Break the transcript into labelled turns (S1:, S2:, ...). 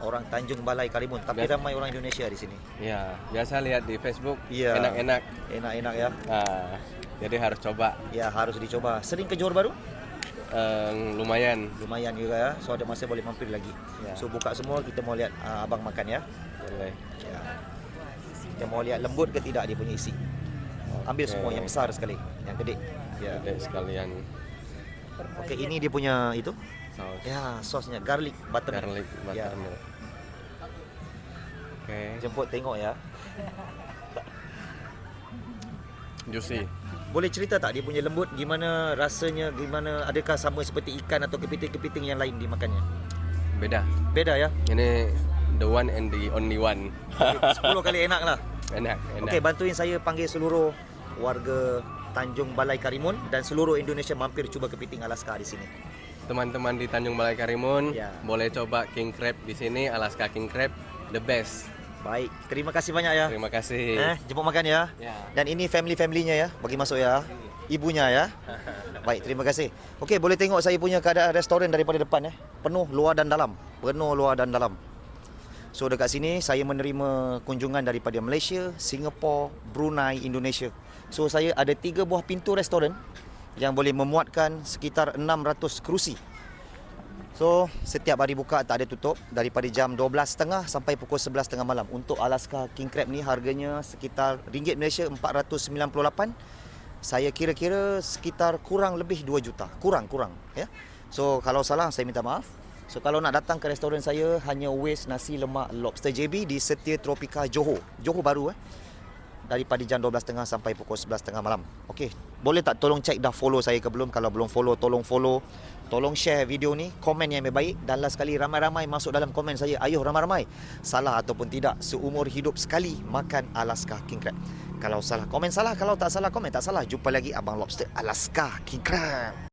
S1: orang Tanjung Balai Karimun tapi
S2: Biasa.
S1: ramai orang Indonesia di sini.
S2: Ya, biasa lihat di Facebook
S1: Iya.
S2: enak-enak.
S1: Enak-enak ya.
S2: Nah, jadi harus coba.
S1: Ya harus dicoba. Sering ke Johor Baru?
S2: Eh, lumayan.
S1: Lumayan juga ya. So ada masa boleh mampir lagi.
S2: Ya.
S1: So buka semua kita mau lihat uh, abang makan ya.
S2: Boleh.
S1: Ya. Kita mau lihat lembut ke tidak dia punya isi. Ambil
S2: Okey.
S1: semua yang besar sekali, yang gede. Ya.
S2: Adik sekalian
S1: Okey, ini dia punya itu.
S2: saus
S1: Ya, sosnya garlic butter.
S2: garlic
S1: Ya.
S2: buttermilk. Oke,
S1: Jemput tengok ya.
S2: juicy.
S1: Boleh cerita tak dia punya lembut gimana rasanya, gimana adakah sama seperti ikan atau kepiting-kepiting yang lain dimakannya?
S2: Beda.
S1: Beda ya.
S2: Ini the one and the only one.
S1: 10 kali enak lah.
S2: enak, enak.
S1: Okey, bantuin saya panggil seluruh warga Tanjung Balai Karimun dan seluruh Indonesia mampir cuba kepiting Alaska di sini.
S2: Teman-teman di Tanjung Balai Karimun
S1: Ya.
S2: boleh coba king crab di sini, Alaska king crab, the best.
S1: Baik, terima kasih banyak ya.
S2: Terima kasih.
S1: Eh, jemput makan ya.
S2: Ya.
S1: Dan ini family-familynya ya, bagi masuk ya. Ibunya ya. Baik, terima kasih. Okey, boleh tengok saya punya keadaan restoran daripada depan eh. Penuh luar dan dalam. Penuh luar dan dalam. So dekat sini saya menerima kunjungan daripada Malaysia, Singapura, Brunei, Indonesia. So saya ada tiga buah pintu restoran yang boleh memuatkan sekitar 600 kerusi. So, setiap hari buka tak ada tutup daripada jam 12.30 sampai pukul 11.30 malam. Untuk Alaska King Crab ni harganya sekitar ringgit Malaysia 498. Saya kira-kira sekitar kurang lebih 2 juta. Kurang, kurang. Ya. So, kalau salah saya minta maaf. So, kalau nak datang ke restoran saya, hanya waste nasi lemak lobster JB di Setia Tropika Johor. Johor baru eh. Daripada jam 12.30 sampai pukul 11.30 malam. Okey, boleh tak tolong cek dah follow saya ke belum? Kalau belum follow, tolong follow. Tolong share video ni, komen yang baik dan last sekali ramai-ramai masuk dalam komen saya. Ayuh ramai-ramai. Salah ataupun tidak, seumur hidup sekali makan Alaska King Crab. Kalau salah, komen salah. Kalau tak salah, komen tak salah. Jumpa lagi Abang Lobster Alaska King Crab.